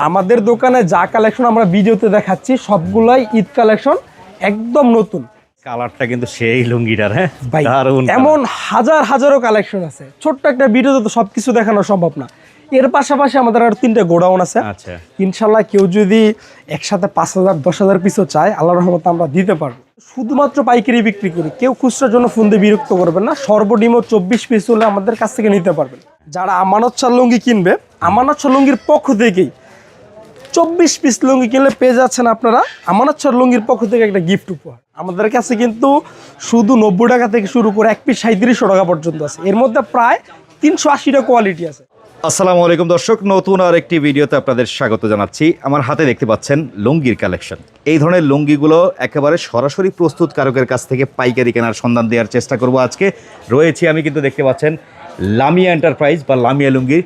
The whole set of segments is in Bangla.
আমাদের দোকানে যা কালেকশন আমরা ভিডিওতে দেখাচ্ছি সবগুলাই ঈদ কালেকশন একদম নতুন। কালারটা কিন্তু সেই লুঙ্গিটার হ্যাঁ? ভাই এমন হাজার হাজারো কালেকশন আছে। ছোট্ট একটা ভিডিওতে তো সবকিছু দেখানো সম্ভব না। এর পাশাপাশি আমাদের আর তিনটা গোডাউন আছে। আচ্ছা। ইনশাল্লাহ কেউ যদি একসাথে পাঁচ হাজার দশ হাজার পিসও চায় আল্লাহ রহমত আমরা দিতে পারব। শুধুমাত্র পাইকারি বিক্রি করি। কেউ খুচরার জন্য ফোন দিয়ে বিরক্ত করবেন না। সর্বনিম্ন চব্বিশ পিস হলে আমাদের কাছ থেকে নিতে পারবেন। যারা আমানত চাল লুঙ্গি কিনবে আমানত চাল লুঙ্গির পক্ষ থেকেই চব্বিশ পিস লুঙ্গি কিনলে পেয়ে যাচ্ছেন আপনারা আমানত চাল লুঙ্গির পক্ষ থেকে একটা গিফট উপহার। আমাদের কাছে কিন্তু শুধু নব্বই টাকা থেকে শুরু করে এক পিস সাঁত্রিশশো টাকা পর্যন্ত আছে। এর মধ্যে প্রায় তিনশো আশিটা কোয়ালিটি আছে। আসসালামু আলাইকুম দর্শক, নতুন আর একটি ভিডিওতে আপনাদের স্বাগত জানাচ্ছি। আমার হাতে দেখতে পাচ্ছেন লুঙ্গির কালেকশন এই ধরনের লুঙ্গিগুলো একেবারে সরাসরি প্রস্তুতকারকের কাছ থেকে পাইকারি কেনার সন্ধান দেওয়ার চেষ্টা করব আজকে। রয়েছি আমি কিন্তু দেখতে পাচ্ছেন লামিয়া এন্টারপ্রাইজ বা লামিয়া লুঙ্গির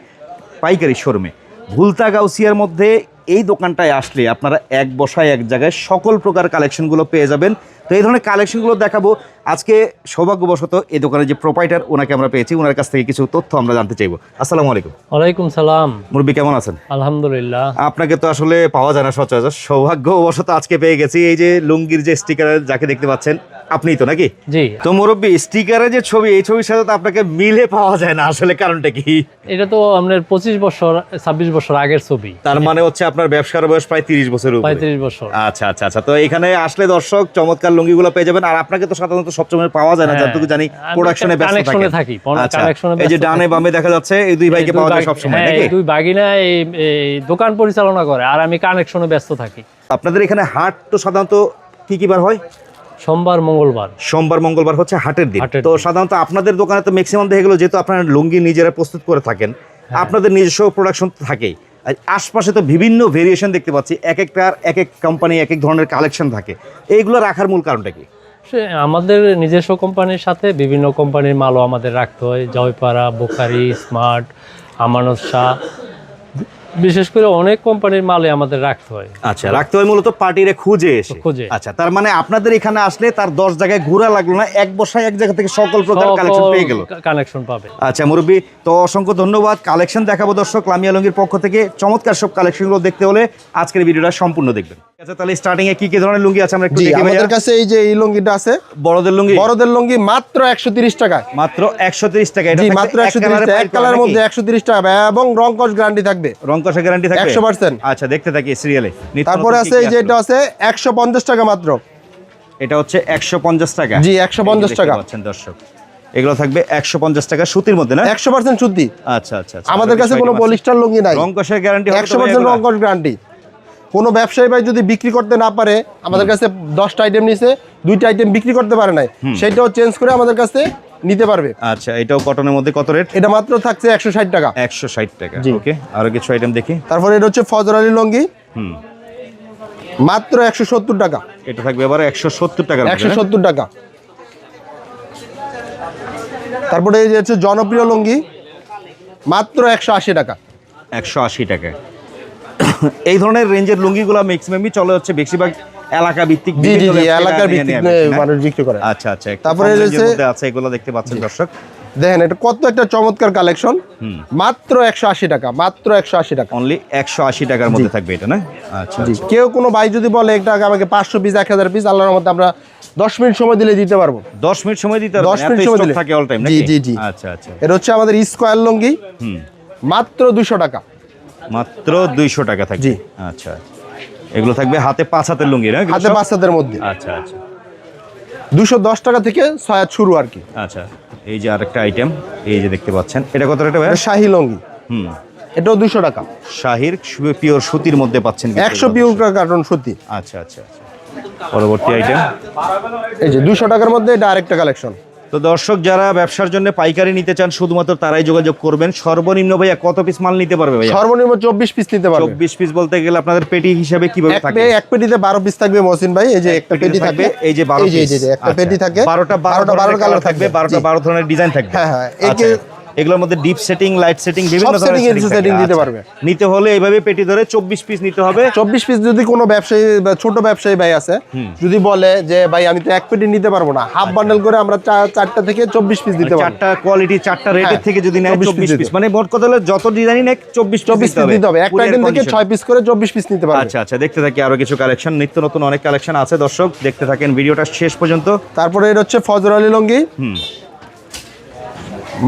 পাইকারি শোরুমে। ভুলতা গাউসিয়ার মধ্যে এই দোকানটায় আসলে আপনারা এক বসায় এক জায়গায় সকল প্রকার কালেকশনগুলো পেয়ে যাবেন। তো এই ধরনের কালেকশনগুলো দেখাবো। আজকে সৌভাগ্যবশত এই দোকানের যে প্রোপাইটার ওনাকে আমরা পেয়েছি ওনার কাছ থেকে কিছু তথ্য আমরা জানতে চাইব। আসসালামু আলাইকুম। ওয়ালাইকুম সালাম। মুরব্বী কেমন আছেন? আলহামদুলিল্লাহ। আপনাকে তো আসলে পাওয়া যায় না সচরাচর। সৌভাগ্যবশত আজকে পেয়ে গেছি এই যে লুঙ্গির যে স্টিকার যাকে দেখতে পাচ্ছেন আপনিই তো নাকি? জি। তো মুরব্বী স্টিকারে যে ছবি এই ছবির সাথে তো আপনাকে মিলে পাওয়া যায় না আসলে কারণটা কি? এটা তো আপনার পঁচিশ বছর ছাব্বিশ বছর আগের ছবি। তার মানে হচ্ছে আপনার ব্যবসার বয়স প্রায় তিরিশ বছর পঁয়ত্রিশ বছর। আচ্ছা আচ্ছা আচ্ছা। তো এখানে আসলে দর্শক চমৎকার লুঙ্গিগুলো পেয়ে যাবেন। আর আপনাকে তো সাধারণত সবসময় পাওয়া যায় না হ্যাঁ, যতটুকু জানি প্রোডাকশনে ব্যস্ত থাকি, আচ্ছা এই যে ডানে বামে দেখা যাচ্ছে এই দুই ভাইকে পাওয়া যায় সবসময় হ্যাঁ, নাকি? দুই বাগিনা এই এই দোকান পরিচালনা করে আর আমি কানেকশনে ব্যস্ত থাকি। আপনাদের এখানে হাট তো সাধারণত কি কি বার হয়? সোমবার মঙ্গলবার। সোমবার মঙ্গলবার হচ্ছে হাটের দিন। তো সাধারণত আপনাদের দোকানে তো ম্যাক্সিমাম দেখে গেলো যেহেতু আপনারা লুঙ্গি নিজেরা প্রস্তুত করে থাকেন হ্যাঁ। আপনাদের নিজস্ব প্রোডাকশন তো থাকেই। আর আশপাশে তো বিভিন্ন ভেরিয়েশন দেখতে পাচ্ছি এক একটার এক এক কোম্পানি এক এক ধরনের কালেকশন থাকে। এইগুলো রাখার মূল কারণটা কি? আমাদের নিজস্ব কোম্পানির সাথে বিভিন্ন কোম্পানির মালও আমাদের রাখতে হয়। জয়পাড়া বোকারি স্মার্ট আমানত শাহ বিশেষ করে অনেক কোম্পানির মালই আমাদের রাখতে হয়। আচ্ছা রাখতে হয় মূলত পার্টিরে খুঁজে এসে। খুঁজে। আচ্ছা তার মানে আপনাদের এখানে আসলে তার দশ জায়গায় ঘোরা লাগল না এক বসায় এক জায়গা থেকে সকল প্রকার কালেকশন পেয়ে গেল। কালেকশন পাবে। আচ্ছা মুরব্বী তো অসংখ্য ধন্যবাদ। কালেকশন দেখাবো দর্শক লামিয়া লঙ্গির পক্ষ থেকে। চমৎকার সব কালেকশনগুলো দেখতে হলে আজকের ভিডিওটা সম্পূর্ণ দেখবেন। আচ্ছা তাহলে স্টার্টিং এ কি কি ধরনের লুঙ্গি আছে আমরা একটু দেখি আমাদের কাছে এই যে এই লুঙ্গিটা আছে বড়দের লুঙ্গি? বড়দের লুঙ্গি মাত্র একশো তিরিশ মাত্র একশো তিরিশ টাকা এটা মাত্র এক একশো কালারে তিরিশ পাইপ এক কালারের নাকি? মধ্যে একশো তিরিশ টাকা এবং রং কস গ্যারান্টি থাকবে। রং গ্যারান্টি থাকবে? 100% আচ্ছা দেখতে থাকি সিরিয়ালে তারপরে আছে এই যে এটা আছে একশো পঞ্চাশ টাকা মাত্র। এটা হচ্ছে একশো পঞ্চাশ টাকা। জি, 150 এই টাকা। পাচ্ছেন দর্শক এগুলো থাকবে একশো পঞ্চাশ টাকা সুতির মধ্যে না? একশো পার্সেন্ট শুদ্ধি আচ্ছা আচ্ছা আচ্ছা। আমাদের কাছে কোনো পলিস্টার লুঙ্গি নাই। রং কষার গ্যারান্টি একশো পার্সেন্ট রং কস গ্যারান্টি কোনো ব্যবসায়ী ভাই যদি বিক্রি করতে না পারে আমাদের কাছে দশটা আইটেম নিছে দুইটা আইটেম বিক্রি করতে পারে নাই সেটাও চেঞ্জ করে আমাদের কাছে নিতে পারবে। আচ্ছা এটাও কটনের মধ্যে কত রেট এটা মাত্র থাকছে একশো ষাট টাকা। একশো ষাট টাকা। ওকে আরও কিছু আইটেম দেখি? তারপরে এটা হচ্ছে ফজর আলী লুঙ্গি। হুম। মাত্র একশো সত্তর টাকা। এটা থাকবে এবার একশো সত্তর টাকা একশো সত্তর টাকা। তারপরে এই যে হচ্ছে জনপ্রিয় লুঙ্গি মাত্র একশো আশি টাকা। একশো আশি টাকা। এই ধরনের রেঞ্জের লুঙ্গিগুলো ম্যাক্সিমামই চলে হচ্ছে বেশিরভাগ এলাকা ভিত্তিক নিয়ে ভিত্তিক? মানুষ বিক্রি করে। আচ্ছা আচ্ছা তারপরে আছে এগুলো দেখতে পাচ্ছেন দর্শক? দেখেন এটা কত একটা চমৎকার কালেকশন মাত্র একশো আশি টাকা মাত্র একশো আশি টাকা। অনলি একশো আশি টাকার মধ্যে থাকবে এটা না? আচ্ছা জি। আচ্ছা। কেউ কোনো ভাই যদি বলে একটা আমাকে পাঁচশো পিস এক হাজার পিস আল্লাহর মধ্যে আমরা দশ মিনিট সময় দিলে দিতে পারব। দশ মিনিট সময় দিতে দশ মিনিট সময় দিলে। থাকে অল টাইম জি জি জি। আচ্ছা আচ্ছা। এটা হচ্ছে আমাদের স্কোয়ার লুঙ্গি। মাত্র দুশো টাকা। মাত্র দুইশো টাকা থাকবে। জি। আচ্ছা। এগুলো থাকবে হাতে পাঁচ হাতের লুঙ্গি না হাতে সব? বাচ্চাদের মধ্যে। আচ্ছা আচ্ছা। দুশো দশ টাকা থেকে ছয় শুরু আর কি। আচ্ছা এই যে আরেকটা আইটেম এই যে দেখতে পাচ্ছেন এটা কত ভাই শাহি লুঙ্গি। হুম। এটাও দুশো টাকা। শাহির পিওর সুতির মধ্যে পাচ্ছেন একশো। পিউর কার্টন সুতি। আচ্ছা আচ্ছা আচ্ছা। পরবর্তী আইটেম এই যে দুশো টাকার মধ্যে এটা আরেকটা কালেকশন তো দর্শক যারা ব্যবসার জন্য পাইকারি নিতে চান শুধুমাত্র তারাই যোগাযোগ করবেন। সর্বনিম্ন ভাইয়া কত পিস মাল নিতে পারবে ভাইয়া? সর্বনিম্ন চব্বিশ পিস নিতে পারবে। চব্বিশ পিস বলতে গেলে আপনাদের পেটি হিসাবে কীভাবে এক থাকে? এক পেটিতে বারো পিস থাকবে মহসিন ভাই। এই যে একটা পেটি থাকবে এই যে বারো পিস এই যে, একটা পেটি থাকে। বারোটা বারো বারোটা বারো কালার থাকবে। বারোটা। বারো ধরনের ডিজাইন থাকবে। হ্যাঁ হ্যাঁ। আচ্ছা। এগুলোর মধ্যে ডিপ সেটিং লাইট সেটিং বিভিন্ন ধরনের এর থাকে। দিতে আচ্ছা। পারবে। নিতে হলে এইভাবে পেটি ধরে চব্বিশ পিস নিতে হবে। চব্বিশ পিস যদি কোনো ব্যবসায়ী বা ছোট ব্যবসায়ী ভাই আছে যদি বলে যে ভাই আমি তো এক পেটি নিতে পারব না। হাফ বান্ডেল করে আমরা চারটা থেকে চব্বিশ পিস দিতে পারব। চারটা কোয়ালিটি চারটা রেটের হ্যাঁ, থেকে যদি নেয় 24 চব্বিশ পিস মানে মোট কথা হলো যত ডিজাইনই নেক চব্বিশ চব্বিশ পিস দিতে হবে। একটা Courier আইটেম থেকে condition। ছয় পিস করে চব্বিশ পিস নিতে পারবে। আচ্ছা আচ্ছা দেখতে থাকি আরও কিছু কালেকশন নিত্য নতুন অনেক কালেকশন আছে দর্শক। দেখতে থাকেন ভিডিওটা শেষ পর্যন্ত। তারপরে এটা হচ্ছে ফজর আলী লঙ্গি। হুম।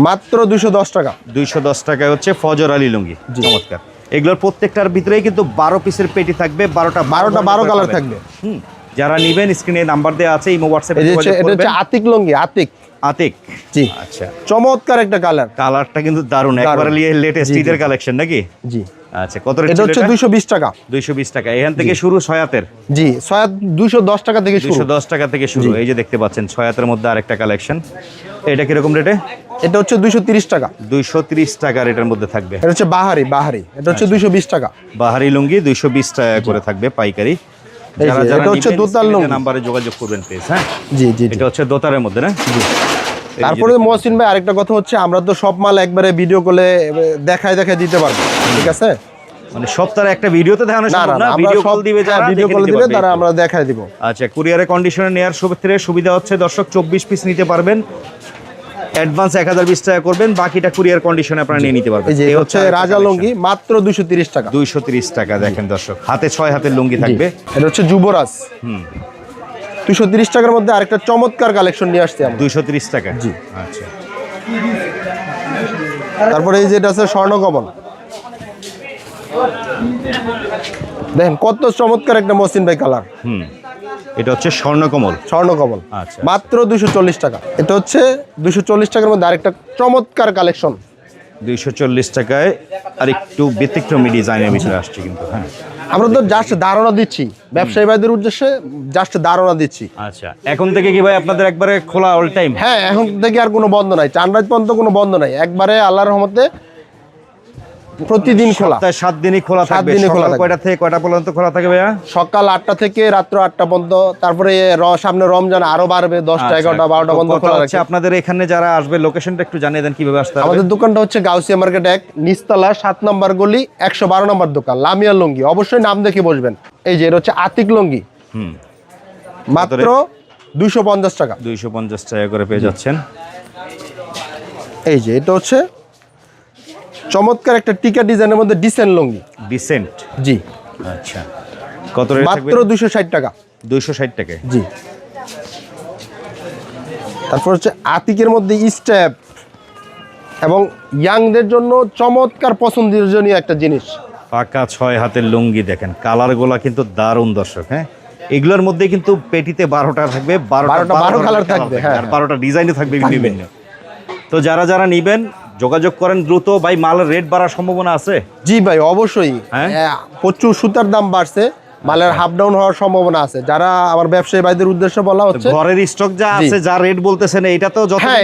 মাত্র দুশো দশ টাকা। দুইশো দশ টাকায় হচ্ছে ফজর আলী লুঙ্গি। চমৎকার। এগুলোর প্রত্যেকটার ভিতরেই কিন্তু বারো পিসের পেটি থাকবে বারোটা বারোটা বারো কালার থাকবে। হুম। যারা নিবেন স্ক্রিনে নাম্বার দেওয়া আছে ইমো হোয়াটসঅ্যাপ এটা হচ্ছে আতিক লঙ্গি আতিক। আতিক। জি। আচ্ছা। চমৎকার একটা কালার। কালারটা কিন্তু দারুণ একবারে লেটেস্ট জি, জি। ঈদের কালেকশন নাকি? জি। আচ্ছা কত এটা হচ্ছে দুইশো বিশ টাকা। দুইশো বিশ টাকা। এখান থেকে শুরু ছয়াতের জি দুইশো দশ টাকা থেকে শুরু। দুইশো দশ টাকা থেকে শুরু। এই যে দেখতে পাচ্ছেন ছয়াতের মধ্যে আরেকটা কালেকশন এটা কীরকম রেটে এটা হচ্ছে দুইশো তিরিশ টাকা। দুইশো তিরিশ টাকা রেটের মধ্যে থাকবে। এটা হচ্ছে বাহারি বাহারি। এটা হচ্ছে দুইশো বিশ টাকা। বাহারি লুঙ্গি দুইশো বিশ টাকা করে থাকবে পাইকারি। যারা যারা হচ্ছে। নাম্বারে যোগাযোগ করবেন হ্যাঁ? জি জি জি। এটা হচ্ছে দোতারের মধ্যে না? এই তারপরে মহসিন ভাই আরেকটা কথা হচ্ছে আমরা তো সব মাল একবারে ভিডিও কলে দেখায় দেখায় দিতে পারব ঠিক আছে? মানে সপ্তাহে একটা ভিডিওতে দেখানো না সম্ভব না না? ভিডিও কল দিবে যারা ভিডিও কল দিবে তারা আমরা দেখায় দিব। আচ্ছা কুরিয়ারে কন্ডিশনে নেওয়ার ক্ষেত্রে সুবিধা হচ্ছে দর্শক চব্বিশ পিস নিতে পারবেন। অ্যাডভান্স এক হাজার বিশ টাকা করবেন বাকিটা কুরিয়ার কন্ডিশনে আপনারা নিয়ে নিতে পারবেন। এই যে হচ্ছে রাজা লুঙ্গি মাত্র দুইশো তিরিশ টাকা। দুইশো তিরিশ টাকা দেখেন দর্শক হাতে ছয় হাতের লুঙ্গি থাকবে। এটা হচ্ছে যুবরাজ। হুম। দুইশো তিরিশ টাকার মধ্যে আরেকটা চমৎকার কালেকশন নিয়ে আসছি দুইশো তিরিশ টাকা? জি। আচ্ছা। তারপরে এই যে এটা আছে স্বর্ণকমল দেখেন কত চমৎকার একটা মসিন ভাই কালার হুম। এটা হচ্ছে স্বর্ণকমল। স্বর্ণকমল। আচ্ছা। মাত্র দুইশো চল্লিশ টাকা। এটা হচ্ছে দুইশো চল্লিশ টাকার মধ্যে আরেকটা চমৎকার কালেকশন। দুইশো চল্লিশ টাকায় আর একটু ব্যতিক্রমী ডিজাইনের ভিতরে আসছে কিন্তু হ্যাঁ। আমরা তো জাস্ট ধারণা দিচ্ছি। ব্যবসায়ী ভাইদের উদ্দেশ্যে জাস্ট ধারণা দিচ্ছি। আচ্ছা এখন থেকে কি ভাই আপনাদের একবারে খোলা অল টাইম হ্যাঁ এখন থেকে আর কোনো বন্ধ নাই। চানরাজ পর্যন্ত কোনো বন্ধ নাই। একবারে আল্লাহর রহমতে প্রতিদিন খোলা। সাত দিনই খোলা সাত দিনই খোলা কয়টা থেকে কয়টা পর্যন্ত খোলা থাকে ভাইয়া? সকাল আটটা থেকে রাত্র আটটা পর্যন্ত তারপরে র- সামনে রমজান আরও বাড়বে দশটা এগারোটা বারোটা পর্যন্ত খোলা রাখছে আপনাদের এখানে যারা আসবে লোকেশনটা একটু জানিয়ে দেন কীভাবে আসতে আমাদের দোকানটা হচ্ছে গাউসিয়া মার্কেট এক নিচতলা সাত নম্বর গলি একশো বারো নম্বর দোকান লামিয়া লুঙ্গি। অবশ্যই নাম দেখে বসবেন। এই যে এটা হচ্ছে আতিক লুঙ্গি। হুম। মাত্র দুইশো পঞ্চাশ টাকা। দুইশো পঞ্চাশ টাকা করে পেয়ে যাচ্ছেন। এই যে এটা হচ্ছে চমৎকার একটা টিকা ডিজাইনের মধ্যে ডিসেন্ট লুঙ্গি। ডিসেন্ট? জি। আচ্ছা। কত রেট মাত্র দুইশো ষাট টাকা। দুইশো ষাট টাকায়? জি। তারপর হচ্ছে আতিকের মধ্যে স্টেপ এবং ইয়াংদের জন্য চমৎকার পছন্দনীয় একটা জিনিস। পাকা ছয় হাতের লুঙ্গি দেখেন কালারগুলা কিন্তু দারুণ দর্শক হ্যাঁ? এগুলোর মধ্যে কিন্তু পেটিতে বারোটা থাকবে বারোটা বারো colour থাকবে, হ্যাঁ, আর বারোটা ডিজাইনও থাকবে। বিভিন্ন। তো যারা যারা নিবেন যোগাযোগ করেন দ্রুত। ভাই মালের রেট বাড়ার সম্ভাবনা আছে? জি ভাই অবশ্যই। হ্যাঁ? হ্যাঁ, প্রচুর সুতার দাম বাড়ছে। মালের হাফ ডাউন হওয়ার সম্ভাবনা আছে। যারা আমার ব্যবসায়ী ভাইদের উদ্দেশ্যে বলা হচ্ছে ঘরের স্টক যা আছে যা রেট বলতেছেন এটা তো যত হ্যাঁ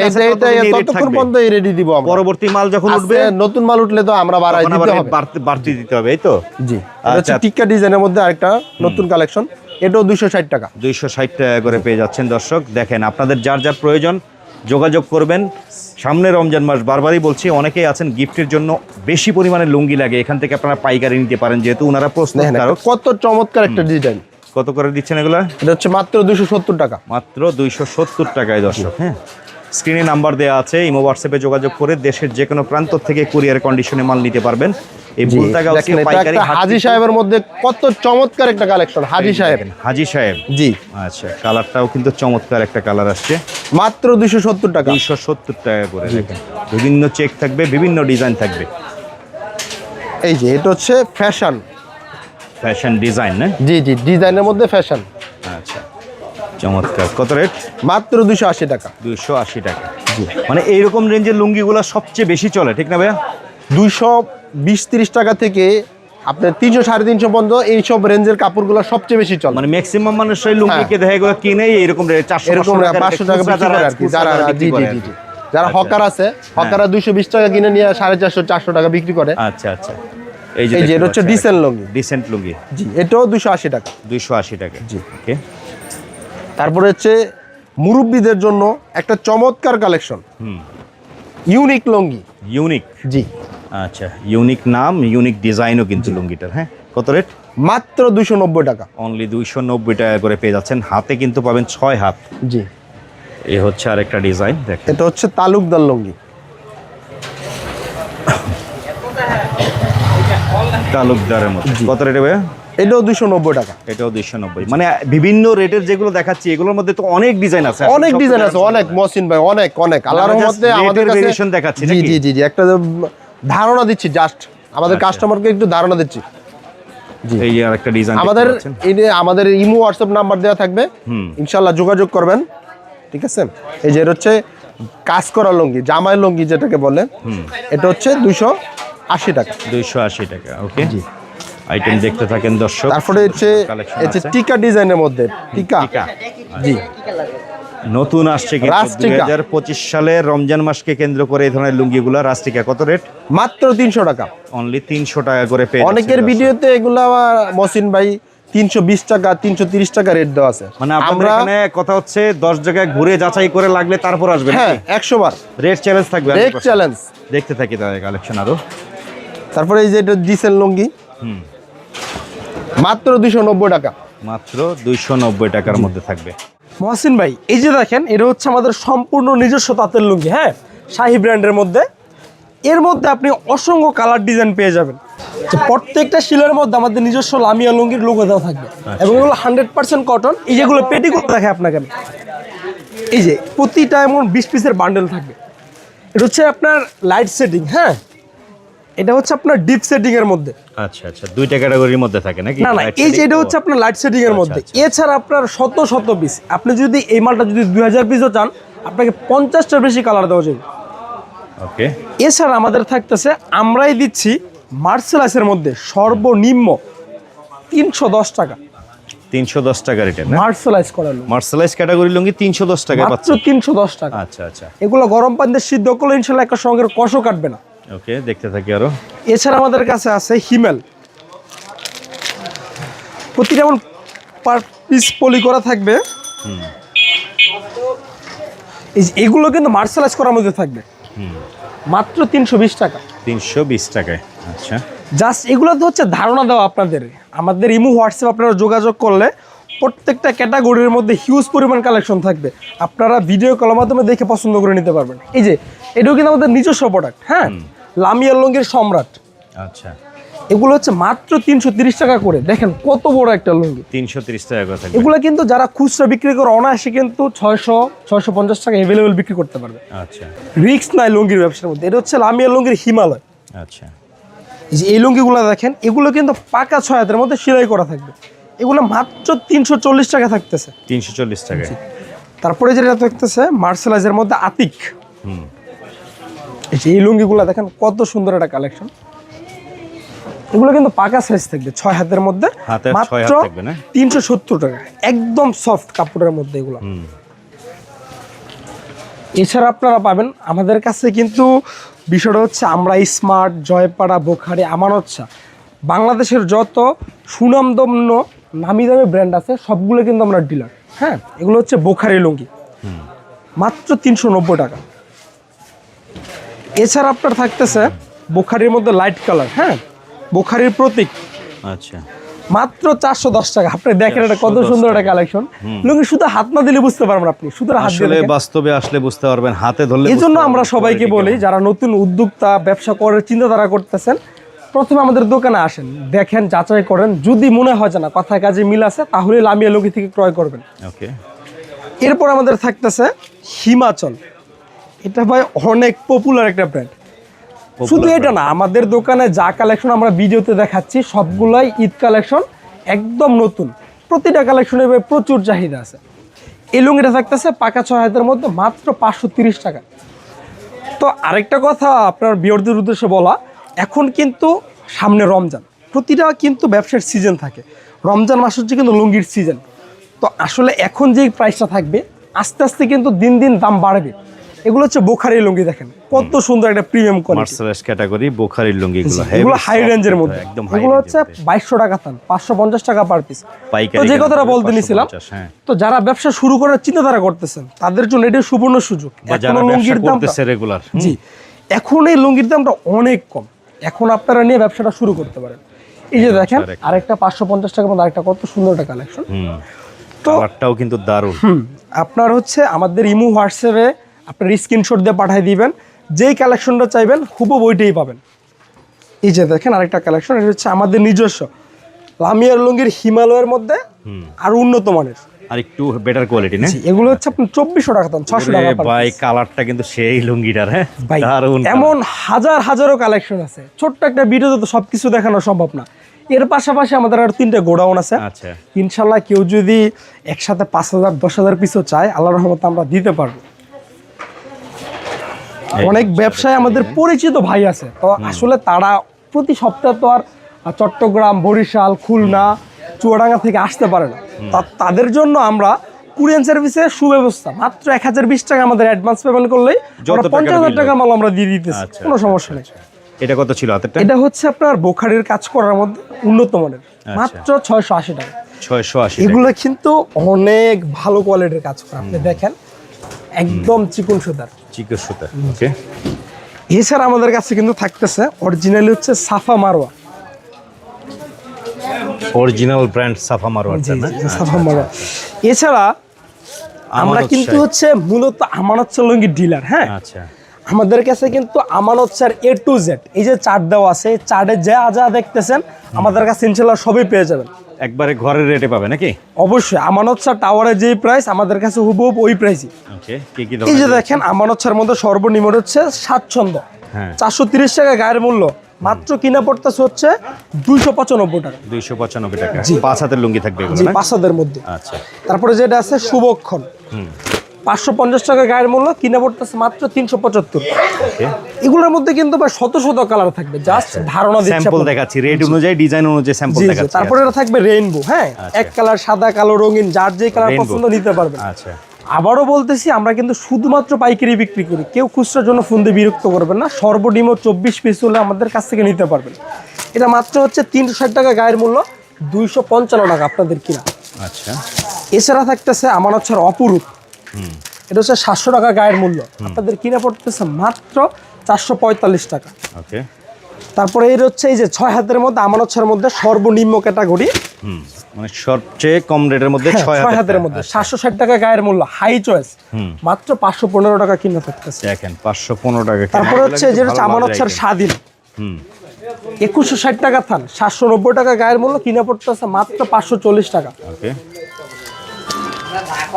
ততক্ষণ পর্যন্ত রেডি দিব পরবর্তী মাল যখন উঠবে নতুন মাল উঠলে তো আমরা বাড়াই দিতে হবে। বাড়তি দিতে হবে এই তো? জি। আচ্ছা। টিক্কা ডিজাইনের মধ্যে আরেকটা নতুন কালেকশন এটাও দুইশো ষাট টাকা। দুইশো ষাট টাকা করে পেয়ে যাচ্ছেন দর্শক। দেখেন আপনাদের যার যার প্রয়োজন যোগাযোগ করবেন। সামনে রমজান মাস বারবারই বলছি অনেকেই আছেন গিফটের জন্য বেশি পরিমাণে লুঙ্গি লাগে। এখান থেকে আপনারা পাইকারি নিতে পারেন যেহেতু ওনারা প্রশ্ন কত চমৎকার একটা ডিজাইন কত করে দিচ্ছেন এগুলা? এটা হচ্ছে মাত্র দুইশো সত্তর টাকা। মাত্র দুইশো সত্তর টাকায় দর্শক হ্যাঁ। স্ক্রিনে নাম্বার দেওয়া আছে ইমো হোয়াটসঅ্যাপে যোগাযোগ করে দেশের যে কোনো প্রান্ত থেকে কুরিয়ার কন্ডিশনে মাল নিতে পারবেন। এই জি, বুলতা দেখেন, গাউসিয়া এটা পাইকারি হাজি সাহেবের মধ্যে কত চমৎকার একটা কালেকশন হাজি সাহেব। হাজি সাহেব। জি। আচ্ছা কালারটাও কিন্তু চমৎকার একটা কালার আসছে। মাত্র দুশো সত্তর টাকা। দুইশো সত্তর টাকা করে বিভিন্ন চেক থাকবে বিভিন্ন ডিজাইন থাকবে। এই যে এটা হচ্ছে ফ্যাশন ফ্যাশন ডিজাইন না? জি জি ডিজাইনের মধ্যে ফ্যাশন আচ্ছা। চমৎকার। কত রেট? মাত্র দুশো আশি টাকা। দুইশো আশি টাকা। মানে এইরকম রেঞ্জের লুঙ্গিগুলো সবচেয়ে বেশি চলে ঠিক না ভাইয়া? দুইশো বিশ তিরিশ টাকা থেকে আপনার তিনশো সাড়ে তিনশো পর্যন্ত এইসব রেঞ্জের কাপড়গুলো সবচেয়ে বেশি চলে। মানে ম্যাক্সিমাম মানুষ এই লুঙ্গিকে দেখা এগুলো কিনে এরকম চারশো এরকম পাঁচশো টাকা আর কি। যারা জি জি জি জি। যারা হকার আছে হকাররা দুইশো বিশ টাকা কিনে নিয়ে সাড়ে চারশো চারশো টাকা বিক্রি করে। আচ্ছা আচ্ছা। এই যে এটা হচ্ছে ডিসেন্ট লুঙ্গি। ডিসেন্ট লুঙ্গি। জি এটাও দুশো আশি টাকা। দুইশো আশি টাকা। জি। ওকে তারপরে হচ্ছে মুরব্বীদের জন্য একটা চমৎকার কালেকশন। হুম। ইউনিক লুঙ্গি। ইউনিক? জি। আচ্ছা ইউনিক নাম ইউনিক ডিজাইনও কিন্তু লুঙ্গিটার হ্যাঁ? কত রেট? মাত্র দুশো নব্বই টাকা। অনলি দুইশো নব্বই টাকা করে পেয়ে যাচ্ছেন। হাতে কিন্তু পাবেন ছয় হাত। জি। এ হচ্ছে আরেকটা ডিজাইন দেখেন। এটা হচ্ছে তালুকদার লুঙ্গি। তালুকদারের মতো। কত রেটে ভাইয়া? এটাও দুশো নব্বই টাকা। এটাও দুইশো নব্বই। মানে বিভিন্ন রেটের যেগুলো দেখাচ্ছি এগুলোর মধ্যে তো অনেক ডিজাইন আছে। অনেক ডিজাইন আছে অনেক মহসিন ভাই অনেক অনেক। আল্লাহর just রহমতে আমাদের দেখাচ্ছি জি জি জি জি একটা ধারণা দিচ্ছি জাস্ট আমাদের আচ্ছা। কাস্টমারকে একটু ধারণা দিচ্ছি। এই যে আরেকটা ডিজাইন আমাদের এই আমাদের ইমো হোয়াটসঅ্যাপ নাম্বার দেওয়া থাকবে। যোগাযোগ করবেন। ঠিক আছে? এই যে হচ্ছে কাজ করা লুঙ্গি জামাই লুঙ্গি যেটাকে বলে এটা হচ্ছে দুশো আশি টাকা। দুইশো আশি টাকা ওকে? আইটেম দেখতে থাকেন দর্শক। তারপরে হচ্ছে হচ্ছে টিকা ডিজাইনের মধ্যে টিকা। টিকা। জি। নতুন আসছে দুই। হাজার পঁচিশ সালের রমজান মাসকে কেন্দ্র করে এই ধরনের লুঙ্গিগুলো রাস্টিকা কত রেট? মাত্র তিনশো টাকা। অনলি তিনশো টাকা করে পেয়ে অনেকের। ভিডিওতে এগুলা মসিন ভাই তিনশো বিশ টাকা তিনশো তিরিশ টাকা রেট দেওয়া আছে। মানে আমরা আমরা এখানে কথা হচ্ছে দশ জায়গায় ঘুরে যাচাই করে লাগলে তারপর আসবে হ্যাঁ একশো বার। রেট চ্যালেঞ্জ থাকবে রেট চ্যালেঞ্জ দেখতে থাকি তাদের কালেকশন আরও। তারপরে এই যে এটা ডিসেল লুঙ্গি। হুম। মাত্র দুশো নব্বই টাকা। মাত্র দুইশো নব্বই টাকার মধ্যে থাকবে। মহসিন ভাই এই যে দেখেন এটা হচ্ছে আমাদের সম্পূর্ণ নিজস্ব তাঁতের লুঙ্গি হ্যাঁ? শাহি ব্র্যান্ডের মধ্যে। এর মধ্যে আপনি অসংখ্য কালার ডিজাইন পেয়ে যাবেন। প্রত্যেকটা শিলের মধ্যে আমাদের নিজস্ব লামিয়া লুঙ্গির লোগো দেওয়া থাকবে। এবং এগুলো হান্ড্রেড পার্সেন্ট কটন এই যেগুলো পেটিগুলো দেখে আপনাকে আমি। এই যে প্রতিটা এমন বিশ পিসের বান্ডেল থাকবে। এটা হচ্ছে আপনার লাইট সেটিং হ্যাঁ? এটা হচ্ছে আপনার ডিপ সেটিং এর মধ্যে। আচ্ছা আচ্ছা দুইটা ক্যাটাগরির মধ্যে থাকে নাকি? না না এই যে এটা হচ্ছে আপনার লাইট সেটিং এর আচ্ছা, মধ্যে। আচ্ছা। এছাড়া আপনার শত শত পিস আপনি যদি এই মালটা যদি দুই হাজার পিসও চান আপনাকে পঞ্চাশটার বেশি কালার দেওয়া যাবে। ওকে। এছাড়া আমাদের থাকতেছে আমরাই দিচ্ছি মার্সেলাইসের মধ্যে সর্বনিম্ন তিনশো দশ টাকা। তিনশো দশ টাকা না? মার্সেলাইজ করা লুঙ্গি। মার্সেলাইজ ক্যাটাগরি লুঙ্গি তিনশো দশ টাকায় মাত্র তিনশো দশ টাকা। আচ্ছা আচ্ছা। এগুলো গরম পানিতে সিদ্ধ করলে ইনশাল্লাহ একটা সঙ্গে কষও কাটবে না। ওকে দেখতে থাকি আরও। এছাড়া আমাদের কাছে আছে হিমেল। প্রতিটা এমন পার পিস পলি করা থাকবে। এগুলো কিন্তু মার্শালাইজ করার মধ্যে থাকবে। মাত্র তিনশো বিশ টাকা। তিনশো বিশ টাকায় আচ্ছা। জাস্ট এগুলো তো হচ্ছে ধারণা দেওয়া আপনাদের। আমাদের ইমো হোয়াটসঅ্যাপ আপনারা যোগাযোগ করলে প্রত্যেকটা ক্যাটাগরির মধ্যে হিউজ পরিমাণ কালেকশন থাকবে। আপনারা ভিডিও কলের মাধ্যমে দেখে পছন্দ করে নিতে পারবেন। এই যে এটাও কিন্তু আমাদের নিজস্ব প্রোডাক্ট হ্যাঁ? লামিয়া লঙ্গির সম্রাট। আচ্ছা। এগুলো হচ্ছে মাত্র তিনশো তিরিশ টাকা করে। দেখেন কত বড় একটা লুঙ্গি। তিনশো তিরিশ টাকা করে এগুলো কিন্তু যারা খুচরা বিক্রি করে অনায়াসে কিন্তু ছয়শো ছয়শো পঞ্চাশ টাকা অ্যাভেলেবেল বিক্রি করতে পারবে। আচ্ছা। রিক্স নাই লুঙ্গির ব্যবসার মধ্যে। এটা হচ্ছে লামিয়া লুঙ্গির হিমালয়। আচ্ছা। এই যে এই লুঙ্গিগুলো দেখেন এগুলো কিন্তু পাকা ছয় হাতের মধ্যে সেলাই করা থাকবে। এগুলো মাত্র তিনশো চল্লিশ টাকা থাকতেছে। তিনশো চল্লিশ টাকায় তারপরে যেটা থাকতেছে মার্শালাইজের মধ্যে আতিক। হুম। এই লুঙ্গিগুলো দেখেন কত সুন্দর একটা কালেকশন এগুলো কিন্তু পাকা সাইজ থাকবে ছয় হাতের মধ্যে না? তিনশো সত্তর টাকা একদম সফট কাপড়ের মধ্যে এগুলো। এছাড়া আপনারা পাবেন আমাদের কাছে কিন্তু বিষয়টা হচ্ছে আমরা স্মার্ট জয়পাড়া বোখারি আমানত শাহ বাংলাদেশের যত সুনামদম্য নামি দামি ব্র্যান্ড আছে সবগুলো কিন্তু আমরা ডিলার হ্যাঁ এগুলো হচ্ছে বোখারি লুঙ্গি। মাত্র তিনশো নব্বই টাকা। এছাড়া আপনার থাকতেছে বোখারির মধ্যে লাইট কালার হ্যাঁ? বোখারির প্রতীক। আচ্ছা। মাত্র চারশো দশ টাকা। আপনি দেখেন এটা কত সুন্দর একটা কালেকশন লুঙ্গি শুধু হাত না দিলে বুঝতে পারবেন আপনি। শুধু হাত দেখেন। বাস্তবে আসলে বুঝতে পারবেন হাতে ধরলে এই জন্য আমরা সবাইকে বলি যারা নতুন উদ্যোক্তা ব্যবসা করার চিন্তাধারা করতেছেন প্রথমে আমাদের দোকানে আসেন দেখেন যাচাই করেন। যদি মনে হয় যে না কথায় কাজে মিল আছে তাহলে লামিয়া লুঙ্গি থেকে ক্রয় করবেন। ওকে এরপর আমাদের থাকতেছে হিমাচল। এটা ভাই অনেক পপুলার একটা ব্র্যান্ড শুধু এটা না আমাদের দোকানে যা কালেকশন আমরা ভিডিওতে দেখাচ্ছি সবগুলাই ঈদ কালেকশন একদম নতুন। প্রতিটা কালেকশনে প্রচুর চাহিদা আছে। এই লুঙ্গিটা থাকতেছে পাকা ছয় হাতের মধ্যে মাত্র পাঁচশো তিরিশ টাকা। তো আরেকটা কথা আপনার বিয়রদের উদ্দেশ্যে বলা এখন কিন্তু সামনে রমজান। প্রতিটা কিন্তু ব্যবসার সিজন থাকে। রমজান মাস হচ্ছে কিন্তু লুঙ্গির সিজন তো আসলে এখন যেই প্রাইসটা থাকবে আস্তে আস্তে কিন্তু দিন দিন দাম বাড়বে। এগুলো হচ্ছে বোখারি লুঙ্গি দেখেন। কত সুন্দর একটা প্রিমিয়াম কোয়ালিটি মার্সেলাস ক্যাটাগরি বোখারির লুঙ্গিগুলো এগুলো হাই রেঞ্জের মধ্যে। একদম এগুলো হচ্ছে বাইশশো টাকা থান পাঁচশো পঞ্চাশ টাকা পার পিস তো যে কথাটা বলতে নিছিলাম 550, হ্যাঁ। তো যারা ব্যবসা শুরু করার চিন্তাধারা করতেছেন তাদের জন্য এটা সুবর্ণ সুযোগ। এখনও লুঙ্গির করতেছে রেগুলার জি এখন এই লুঙ্গির দামটা অনেক কম। এখন আপনারা নিয়ে ব্যবসাটা শুরু করতে পারেন। এই যে দেখেন আরেকটা। আরেকটা পাঁচশো পঞ্চাশ টাকা মধ্যে আরেকটা কত সুন্দর একটা কালেকশন হুম। তো কালারটাও কিন্তু দারুণ। হুম আপনার হচ্ছে আমাদের ইমু হোয়াটসঅ্যাপে আপনার স্ক্রিনশট দিয়ে পাঠিয়ে দিবেন। যেই কালেকশনটা চাইবেন হুবো বইটাই পাবেন। এই যে দেখেন আরেকটা কালেকশন এটা হচ্ছে আমাদের নিজস্ব। লামিয়ার লুঙ্গির হিমালয়ের মধ্যে আর উন্নত মানের। আর একটু বেটার কোয়ালিটি না? এগুলো হচ্ছে আপনার চব্বিশশো টাকা দাম ছশো টাকা ভাই কালারটা কিন্তু সেই লুঙ্গিটার হ্যাঁ? ভাই এমন হাজার হাজারো কালেকশন আছে। ছোট্ট একটা ভিডিওতে তো সবকিছু দেখানো সম্ভব না। এর পাশাপাশি আমাদের আর তিনটা গোডাউন আছে। আচ্ছা। ইনশাল্লাহ কেউ যদি একসাথে পাঁচ হাজার দশ হাজার পিসও চায় আল্লাহ রহমতে আমরা দিতে পারব। অনেক ব্যবসায় আমাদের পরিচিত ভাই আছে। তো আসলে তারা প্রতি সপ্তাহে তো আর চট্টগ্রাম বরিশাল খুলনা চুয়াডাঙ্গা থেকে আসতে পারে না। তা- তাদের জন্য আমরা কুরিয়ান সার্ভিসের সুব্যবস্থা মাত্র এক হাজার বিশ টাকা আমাদের অ্যাডভান্স পেমেন্ট করলেই পঞ্চাশ হাজার টাকা মাল আমরা দিয়ে দিতেছি আচ্ছা, কোনো সমস্যা নেই। এটা কত ছিল হাতেরটা? এটা হচ্ছে আপনার বোখারির কাজ করার মধ্যে উন্নত মানের মাত্র ছয়শো আশি টাকা। ছয়শো আশি এগুলো কিন্তু অনেক ভালো কোয়ালিটির কাজ করে। আপনি দেখেন একদম চিকন সুতার। চিকের সুতা ওকে? এছাড়া আমাদের কাছে কিন্তু থাকতেছে অরিজিনালি হচ্ছে সাফা মারোয়া। অরিজিনাল ব্র্যান্ড সাফা মারোয়ার জি, না? জি, জি, সাফা মারোয়া। এছাড়া আমরা কিন্তু হচ্ছে মূলত আমানত লুঙ্গি ডিলার হ্যাঁ? আচ্ছা। আমাদের কাছে কিন্তু আমানত স্যার এ টু জেড এই যে চার্ট দেওয়া আছে চার্টে যা যা দেখতেছেন আমাদের কাছে ইনশাল্লাহ সবই পেয়ে যাবেন। একবারে ঘরের রেটে পাবে নাকি? অবশ্যই আমানত স্যার টাওয়ারের যেই প্রাইস আমাদের কাছে হুবহুব ওই প্রাইসই ওকে কি কি এই যে দেখেন আমানত স্যার মধ্যে সর্বনিম্ন হচ্ছে স্বাচ্ছন্দ্য হ্যাঁ। চারশো তিরিশ টাকা গায়ের মূল্য। মাত্র কিনা পড়তেছে হচ্ছে দুইশো পঁচানব্বই টাকা। দুইশো পঁচানব্বই টাকা। পাঁচ হাতের লুঙ্গি থাকবে না? পাঁচাদের মধ্যে। আচ্ছা। তারপরে যেটা আছে শুভক্ষণ। পাঁচশো পঞ্চাশ টাকা গায়ের মূল্য কিনা পড়তেছে মাত্র তিনশো পঁচাত্তর। এগুলোর মধ্যে কিন্তু বা শত শত কালার থাকবে জাস্ট ধারণা স্যাম্পল দেখাচ্ছি রেড অনুযায়ী ডিজাইন অনুযায়ী স্যাম্পল দেখাচ্ছি তারপরে এটা থাকবে রেইনবো হ্যাঁ? এক কালার সাদা কালো রঙিন যার যে কালার পছন্দ নিতে পারবেন। আচ্ছা। আবারও বলতেছি আমরা কিন্তু শুধুমাত্র পাইকারি বিক্রি করি। কেউ খুচরার জন্য ফোন দিয়ে বিরক্ত করবেন না সর্বনিম্ন চব্বিশ পিস হলে আমাদের কাছ থেকে নিতে পারবেন। এটা মাত্র হচ্ছে তিনশো ষাট টাকা গায়ের মূল্য দুইশো পঞ্চান্ন টাকা আপনাদের কিনা। আচ্ছা। এছাড়া থাকতেছে আমার হচ্ছে অপরূপ। এটা হচ্ছে সাতশো টাকা গায়ের মূল্য। আপনাদের কিনা পড়তেছে মাত্র চারশো পঁয়তাল্লিশ টাকা। ওকে। তারপরে এর হচ্ছে এই যে ছয় হাতের মধ্যে আমানতের মধ্যে সর্বনিম্ন ক্যাটাগরি। মানে সবচেয়ে কম রেটের মধ্যে হ্যাঁ, ছয় হাতের মধ্যে সাতশো ষাট টাকা গায়ের মূল্য হাই চয়েস মাত্র পাঁচশো পনেরো টাকা কিনা থাকতেছে দেখেন পাঁচশো পনেরো টাকা তারপরে হচ্ছে যেটা হচ্ছে item। স্বাধীন। হুম। একুশশো ষাট টাকা থান সাতশো নব্বই টাকা গায়ের মূল্য কিনা পড়তেছে মাত্র পাঁচশো চল্লিশ টাকা। ওকে।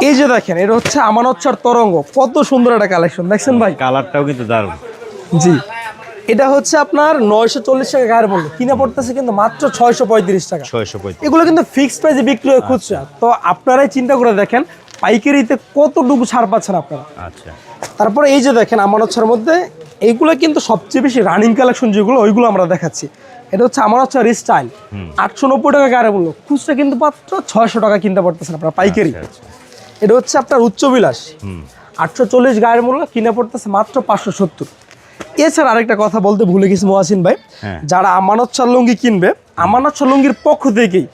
এই যে দেখেন এটা হচ্ছে আমার হচ্ছে তরঙ্গ। কত সুন্দর একটা কালেকশন দেখছেন ভাই? কালারটাও কিন্তু দারুণ। জি। এটা হচ্ছে আপনার নয়শো চল্লিশ টাকা গায়ের মূল্য কিনা পড়তেছে কিন্তু মাত্র ছয়শো পঁয়ত্রিশ টাকা। ছয়শো পঁয়ত্রিশ। এগুলো কিন্তু ফিক্সড প্রাইসে বিক্রি হয় খুচরা। তো আপনারাই চিন্তা করে দেখেন পাইকারিতে কতটুকু ছাড় পাচ্ছেন আপনারা? আচ্ছা। তারপরে এই যে দেখেন আমার হচ্ছে মধ্যে এইগুলো কিন্তু সবচেয়ে বেশি রানিং কালেকশন যেগুলো ওইগুলো আমরা দেখাচ্ছি। এটা হচ্ছে আমার হচ্ছে রিস্টাইল আটশো নব্বই টাকা কারে মূল্য। খুচরা কিন্তু মাত্র ছয়শো টাকা কিনতে পারতেছেন আপনার পাইকারি। আচ্ছা, আচ্ছা। এটা হচ্ছে আপনার উচ্চ বিলাস আটশো চল্লিশ গায়ের মূল্য কিনে পড়তেছে মাত্র পাঁচশো সত্তর। এছাড়া আরেকটা কথা বলতে ভুলে গেছি মহাসিন ভাই। হ্যাঁ। যারা আমানত লুঙ্গি কিনবে আমানত লুঙ্গির পক্ষ থেকেই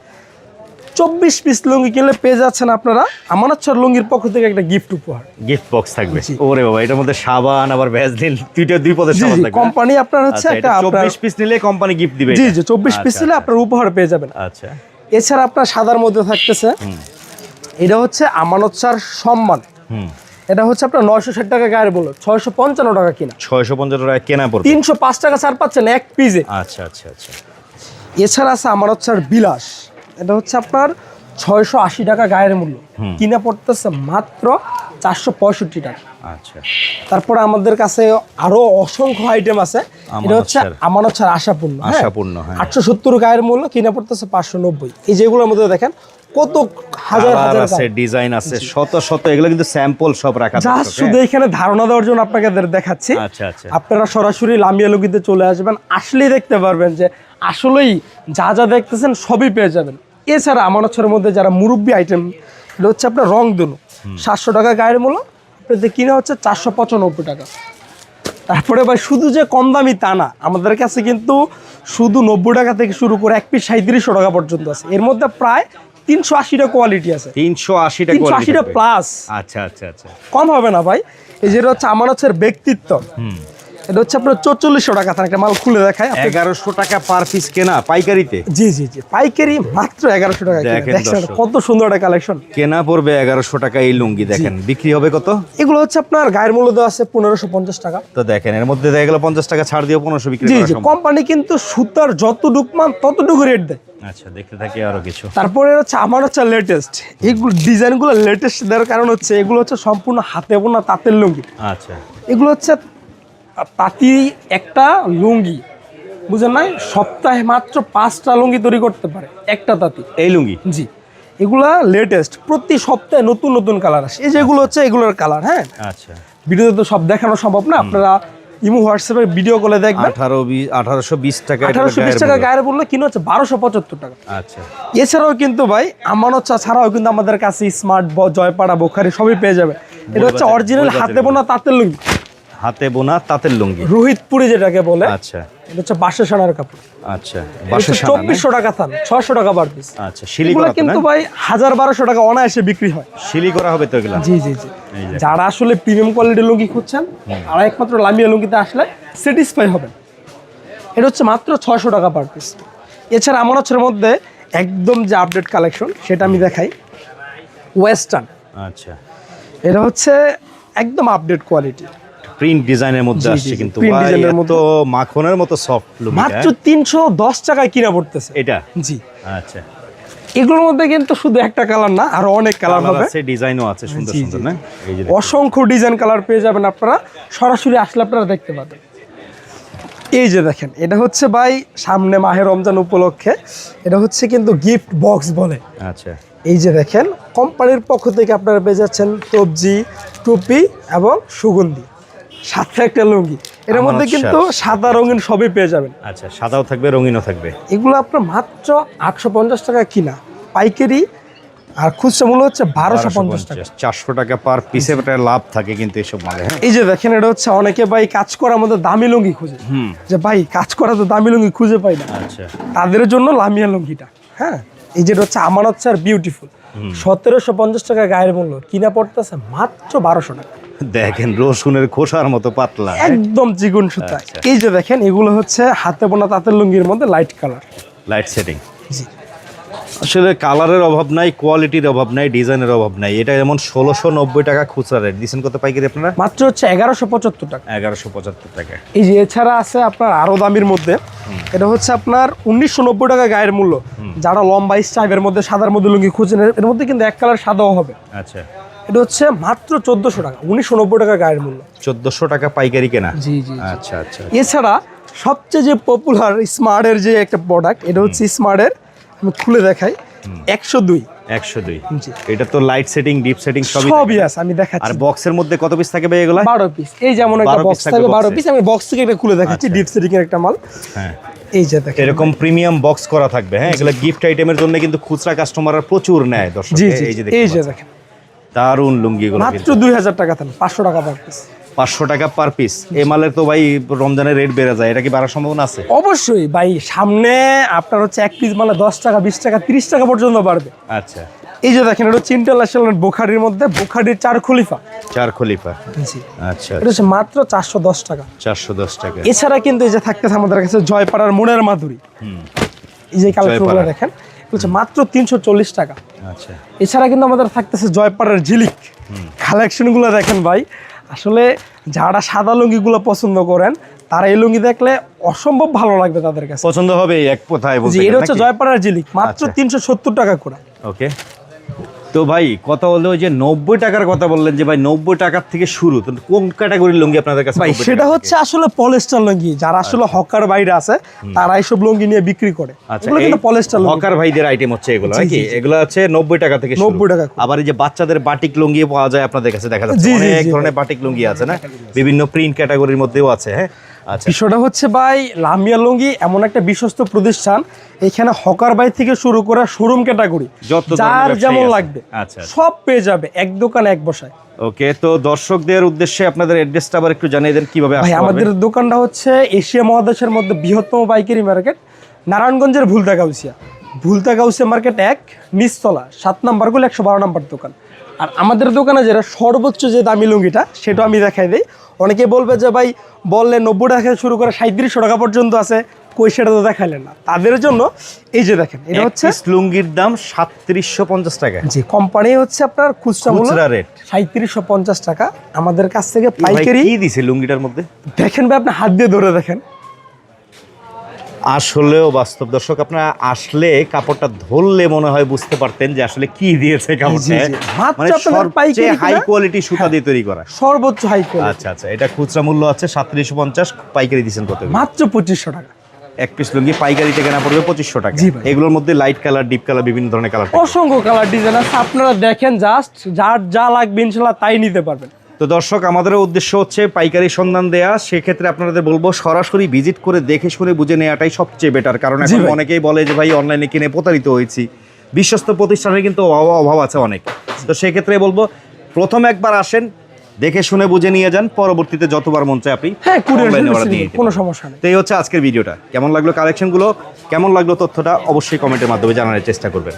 চব্বিশ পিস লুঙ্গি কিনলে পেয়ে যাচ্ছেন আপনারা আমানত চাল লুঙ্গির পক্ষ থেকে একটা গিফট উপহার। গিফট বক্স থাকবে। ওরে বাবা এটার মধ্যে সাবান আবার ভ্যাসলিন দুইটা দুই পদের সাবান থাকবে কোম্পানি আপনার হচ্ছে একটা আপনার চব্বিশ পিস নিলে কোম্পানি গিফট দিবে জি জি চব্বিশ পিস আচ্ছা, নিলে আপনার উপহার পেয়ে যাবেন। আচ্ছা। এছাড়া আপনার সাদার মধ্যে থাকতেছে। এটা হচ্ছে আমানত সম্মান। হুম। এটা হচ্ছে আপনার নয়শো ষাট টাকা গায়ের বলো ছয়শো পঞ্চান্ন টাকা কিনা। ছয়শো পঞ্চান্ন টাকা কেনা পড়বে। তিনশো পাঁচ টাকা ছাড় পাচ্ছেন এক পিজে আচ্ছা আচ্ছা আচ্ছা। এছাড়া আছে আমার হচ্ছে আর বিলাস। এটা হচ্ছে আপনার ছয়শো আশি টাকা গায়ের মূল্য। কিনা পড়তেছে মাত্র চারশো পঁয়ষট্টি টাকা। আচ্ছা। তারপরে আমাদের কাছে আরও অসংখ্য আইটেম আছে। এটা হচ্ছে। আমার হচ্ছে আশাপূর্ণ হ্যাঁ? আশাপূর্ণ, হ্যাঁ। আটশো সত্তর গায়ের মূল্য কিনা পড়তেছে পাঁচশো নব্বই। এই যেগুলোর মধ্যে দেখেন কত হাজার হাজার আছে ডিজাইন আছে শত শত এগুলো কিন্তু স্যাম্পল সব রাখা দর্শক, শুধু? এখানে ধারণা দেওয়ার জন্য আপনাকে দেখাচ্ছি। আচ্ছা আচ্ছা। আপনারা সরাসরি লামিয়া লুকিতে চলে আসবেন আসলেই দেখতে পারবেন যে আসলেই যা যা দেখতেছেন সবই পেয়ে যাবেন। এছাড়া আমার হচ্ছে মধ্যে যারা মুরব্বী আইটেম এটা হচ্ছে আপনার রং দুনু সাতশো টাকা গায়ের মূল্য আপনাদের কিনা হচ্ছে চারশো পঁচানব্বই টাকা। তারপরে ভাই শুধু যে কম দামি তা না আমাদের কাছে কিন্তু শুধু নব্বই টাকা থেকে শুরু করে এক পিস সাঁত্রিশশো টাকা পর্যন্ত আছে। এর মধ্যে প্রায় তিনশো আশিটা কোয়ালিটি আছে। তিনশো আশিটা তিনশো আশিটা প্লাস আচ্ছা আচ্ছা আচ্ছা। কম হবে না ভাই। এই যেটা হচ্ছে আমার হচ্ছে ব্যক্তিত্ব এটা হচ্ছে আপনার চৌচল্লিশশো টাকা তার একটা মাল খুলে দেখায়। এগারোশো টাকা পার পিস কেনা পাইকারিতে? জি জি জি পাইকারি মাত্র এগারোশো টাকা দেখেন কত সুন্দর একটা কালেকশন কেনা পড়বে এগারোশো টাকা এই লুঙ্গি দেখেন। বিক্রি হবে কত? এগুলো হচ্ছে আপনার গায়ের মূল্য দেওয়া আছে পনেরোশো পঞ্চাশ টাকা। তো দেখেন এর মধ্যে দেখা গেল পঞ্চাশ টাকা ছাড় দিয়ে পনেরোশো বিক্রি জি জি কোম্পানি কিন্তু সুতার যতটুক মান ততটুকু রেট দেয়। আচ্ছা দেখতে থাকি আরও কিছু। তারপরে হচ্ছে আমার হচ্ছে লেটেস্ট এইগুলো ডিজাইনগুলো লেটেস্ট দেওয়ার কারণ হচ্ছে এগুলো হচ্ছে সম্পূর্ণ হাতে বোনা তাঁতের লুঙ্গি। আচ্ছা। এগুলো হচ্ছে তাঁতি একটা লুঙ্গি বুঝেন নাই? সপ্তাহে মাত্র পাঁচটা লুঙ্গি তৈরি করতে পারে একটা তাঁতি। এই লুঙ্গি? জি। এগুলা লেটেস্ট প্রতি সপ্তাহে নতুন নতুন কালার আসে। এই যেগুলো হচ্ছে এগুলোর কালার হ্যাঁ? আচ্ছা। ভিডিওতে তো সব দেখানো সম্ভব না আপনারা ইমো হোয়াটসঅ্যাপে ভিডিও কলে দেখবেন। আঠারো বিশ আঠারোশো বিশ টাকা আঠারোশো বিশ টাকা। গায়ের বললে কিনে হচ্ছে বারোশো পঁচাত্তর টাকা। আচ্ছা। এছাড়াও কিন্তু ভাই আমানত চা ছাড়াও কিন্তু আমাদের কাছে স্মার্ট জয়পাড়া বোখারি সবই পেয়ে যাবে। এটা হচ্ছে অরিজিনাল হাতে বোনা তাঁতের লুঙ্গি। হাতে বোনা তাঁতের লুঙ্গি। রোহিতপুরি যেটাকে বলে আচ্ছা। এটা হচ্ছে বাসে সানার কাপড়। আচ্ছা সানা চব্বিশশো টাকা থান ছশো টাকা পার পিস আচ্ছা শিলি করা কিন্তু ভাই হাজার বারোশো টাকা অনায়াসে বিক্রি হয়। শিলি করা হবে তো এগুলা? জি জি জি। যারা আসলে প্রিমিয়াম কোয়ালিটির লুঙ্গি খুঁজছেন আর একমাত্র লামিয়া লুঙ্গিতে আসলে স্যাটিসফাই হবেন। এটা হচ্ছে মাত্র ছয়শো টাকা পার পিস এছাড়া আমার হচ্ছে মধ্যে একদম যে আপডেট কালেকশন সেটা আমি দেখাই। ওয়েস্টার্ন আচ্ছা। এটা হচ্ছে একদম আপডেট কোয়ালিটি প্রিন্ট ডিজাইনের মধ্যে আসছে কিন্তু মধ্যে। মাখনের মতো সফট মাত্র তিনশো দশ টাকায় কিনা পড়তেছে। এটা? জি। আচ্ছা। এগুলোর মধ্যে কিন্তু শুধু একটা কালার না আরও অনেক কালার হবে। আছে ডিজাইনও আছে সুন্দর সুন্দর না। অসংখ্য ডিজাইন কালার পেয়ে যাবেন আপনারা। সরাসরি আসলে আপনারা দেখতে পাবেন। এই যে দেখেন এটা হচ্ছে ভাই সামনে মাহে রমজান উপলক্ষে এটা হচ্ছে কিন্তু গিফট বক্স বলে। আচ্ছা। এই যে দেখেন কোম্পানির পক্ষ থেকে আপনারা পেয়ে যাচ্ছেন সবজি টুপি এবং সুগন্ধি। সাথে একটা লুঙ্গি। এর মধ্যে কিন্তু সাদা রঙিন সবই পেয়ে যাবেন। আচ্ছা সাদাও থাকবে রঙিনও থাকবে। এগুলো আপনার মাত্র আটশো পঞ্চাশ টাকা কিনা। পাইকারি আর খুচরা মূল্য হচ্ছে বারোশো পঞ্চাশ টাকা। চারশো টাকা পার পিসে একটা লাভ থাকে কিন্তু এসব মালে হ্যাঁ? এই যে দেখেন এটা হচ্ছে অনেকে ভাই কাজ করার মধ্যে দামি লুঙ্গি খুঁজে। যে ভাই কাজ করা তো দামি লুঙ্গি খুঁজে পাই না। আচ্ছা। তাদের জন্য লামিয়া লুঙ্গিটা হ্যাঁ? এই যেটা হচ্ছে আমার হচ্ছে আর বিউটিফুল সতেরোশো পঞ্চাশ টাকা গায়ের মূল্য কিনা পড়তেছে মাত্র বারোশো টাকা। দেখেন রসুনের খোসার মতো পাতলা? একদম চিগুন সুতা আচ্ছা। এই যে দেখেন এগুলো হচ্ছে হাতে বোনা তাঁতের লুঙ্গির মধ্যে লাইট কালার লাইট সেটিং জি আসলে কালারের অভাব নাই কোয়ালিটির অভাব নাই ডিজাইনের অভাব নাই। এটা যেমন ষোলোশো নব্বই টাকা খুচরা রেট। দিচ্ছেন কত পাইকারি আপনারা? মাত্র হচ্ছে এগারোশো পঁচাত্তর টাকা। এগারোশো পঁচাত্তর টাকা। এই যে এছাড়া আছে আপনার আরও দামির মধ্যে। এটা হচ্ছে আপনার উনিশশো নব্বই টাকা গায়ের মূল্য। যারা লম্বা স্টাইপের মধ্যে সাদার মধ্যে লুঙ্গি খুঁজছেন এর মধ্যে কিন্তু এক কালার সাদাও হবে। আচ্ছা। এটা হচ্ছে মাত্র চোদ্দশো টাকা উনিশশো নব্বই টাকা গায়ের মূল্য। চোদ্দোশো টাকা পাইকারি কেনা? জি জি আচ্ছা আচ্ছা। এছাড়া সবচেয়ে যে পপুলার স্মার্টের যে একটা প্রোডাক্ট এটা হচ্ছে স্মার্টের আমি খুলে দেখাই। একশো দুই। একশো দুই। এটা তো লাইট সেটিং ডিপ সেটিং সবই আছে আমি আর বক্সের মধ্যে কত পিস থাকে ভাই এগুলা? বারো পিস এই যেমন একটা বক্স থাকবে থাকবে বারো পিস আমি বক্স থেকে খুলে দেখাচ্ছি আচ্ছা। ডিপ সেটিং এর একটা মাল। হ্যাঁ। এই যে দেখেন। এরকম প্রিমিয়াম বক্স করা থাকবে হ্যাঁ? এগুলা গিফট আইটেমের জন্য কিন্তু খুচরা কাস্টমাররা প্রচুর নেয় দর্শক। এই যে এই যে দেখেন। দারুণ লুঙ্গি গুলো মাত্র দুই হাজার টাকা থান পাঁচশো টাকা পার পিস পাঁচশো টাকা পার পিস এই মালের তো ভাই রমজানের রেট বেড়ে যায় এটা কি বাড়ার সম্ভাবনা আছে? অবশ্যই ভাই সামনে আপনার হচ্ছে এক পিস মালে দশ টাকা বিশ টাকা তিরিশ টাকা পর্যন্ত বাড়বে। আচ্ছা। এই যে দেখেন এটা হচ্ছে ইন্টারন্যাশনাল বোখারির মধ্যে বোখারির চার খলিফা। চার খলিফা। জি। আচ্ছা এটা হচ্ছে মাত্র চারশো দশ টাকা। চারশো দশ টাকা। এছাড়া কিন্তু এই যে থাকতেছে আমাদের কাছে জয়পাড়ার মনের মাধুরী এই যে কালেকশনগুলো। দেখেন হচ্ছে মাত্র তিনশো চল্লিশ টাকা। আচ্ছা। এছাড়া কিন্তু আমাদের থাকতেছে জয়পাড়ার ঝিলিক। কালেকশনগুলো দেখেন ভাই আসলে যারা সাদা লুঙ্গিগুলো পছন্দ করেন তারা এই লুঙ্গি দেখলে অসম্ভব ভালো লাগবে তাদের কাছে। পছন্দ হবে এক কথায় বলতে এটা হচ্ছে জয়পাড়ার জিলিক মাত্র আচ্ছা। তিনশো সত্তর টাকা করে। ওকে। তো ভাই কথা হলো যে নব্বই টাকার কথা বললেন যে ভাই নব্বই টাকার থেকে শুরু। তো কোন ক্যাটাগরির লুঙ্গি আপনাদের কাছে ভাই সেটা হচ্ছে আসলে পলিস্টার লুঙ্গি। যারা আসলে হকার বাইরে আছে তারা এইসব লুঙ্গি নিয়ে বিক্রি করে। আচ্ছা এগুলো কিন্তু পলিস্টার হকার ভাইদের আইটেম হচ্ছে এগুলো নাকি। এগুলো হচ্ছে নব্বই টাকা থেকে নব্বই টাকা আবার এই যে বাচ্চাদের বাটিক লুঙ্গি পাওয়া যায় আপনাদের কাছে দেখা যাচ্ছে অনেক ধরনের বাটিক লুঙ্গি আছে না? বিভিন্ন প্রিন্ট ক্যাটাগরির মধ্যেও আছে হ্যাঁ? আচ্ছা বিষয়টা হচ্ছে ভাই লামিয়া লুঙ্গি এমন একটা বিশ্বস্ত প্রতিষ্ঠান এখানে হকার বাই থেকে শুরু করে শোরুম ক্যাটাগরি যার যেমন লাগবে আচ্ছা। সব পেয়ে যাবে এক দোকান এক বসায়। ওকে তো দর্শকদের উদ্দেশ্যে আপনাদের অ্যাড্রেসটা আবার একটু জানিয়ে দেন কীভাবে ভাই আমাদের দোকানটা হচ্ছে এশিয়া মহাদেশের মধ্যে বৃহত্তম পাইকারি মার্কেট নারায়ণগঞ্জের ভুলতা গাউসিয়া ভুলতা গাউসিয়া মার্কেট এক নিচতলা সাত নাম্বারগুলো একশো বারো নাম্বার দোকান। আর আমাদের দোকানে যেটা সর্বোচ্চ যে দামি লুঙ্গিটা সেটা আমি দেখাই দিই অনেকে বলবে যে ভাই বললে নব্বই টাকা থেকে শুরু করে সাঁত্রিশশো টাকা পর্যন্ত আছে কই সেটা তো দেখালেন না। তাদের জন্য এই যে দেখেন এটা হচ্ছে লুঙ্গির দাম সাঁত্রিশশো পঞ্চাশ টাকা। জি কোম্পানি হচ্ছে আপনার খুচরা খুচরা রেট। সাঁত্রিশশো পঞ্চাশ টাকা। আমাদের কাছ থেকে পাইকারি কি দিছে লুঙ্গিটার মধ্যে? দেখেন ভাই আপনি হাত দিয়ে ধরে দেখেন। আসলেও বাস্তব। দর্শক আপনারা আসলে কাপড়টা ধরলে মনে হয় বুঝতে পারতেন যে আসলে কি দিয়েছে কাপড়টা। মানে সবচেয়ে হাই কোয়ালিটি সুতা দিয়ে তৈরি করা। সর্বোচ্চ হাই কোয়ালিটি আচ্ছা আচ্ছা এটা খুচরা মূল্য আছে সাতত্রিশশো পঞ্চাশ পাইকারি দিচ্ছেন কত মাত্র পঁচিশশো টাকা। এক পিস লুঙ্গি পাইকারিতে কেনা পড়বে পঁচিশশো টাকা। এগুলোর মধ্যে লাইট কালার ডিপ কালার বিভিন্ন ধরনের কালার অসংখ্য কালার ডিজাইন আছে। আপনারা দেখেন জাস্ট যার যা লাগবে ইনশাল্লাহ তাই নিতে পারবেন। তো দর্শক আমাদের উদ্দেশ্য হচ্ছে পাইকারি সন্ধান দেয়া। সেক্ষেত্রে আপনাদের বলব সরাসরি ভিজিট করে দেখে শুনে বুঝে নেওয়াটাই সবচেয়ে বেটার কারণ এখন অনেকেই বলে যে ভাই অনলাইনে কিনে প্রতারিত হয়েছি। বিশ্বস্ত প্রতিষ্ঠানের কিন্তু অভাব আছে অনেক। তো সেক্ষেত্রে বলব প্রথম একবার আসেন দেখে শুনে বুঝে নিয়ে যান। পরবর্তীতে যতবার মন চায় আপনি হ্যাঁ কোনো সমস্যা নেই। তো এই হচ্ছে আজকের ভিডিওটা কেমন লাগল কালেকশনগুলো কেমন লাগল তথ্যটা? অবশ্যই কমেন্টের মাধ্যমে জানানোর চেষ্টা করবেন।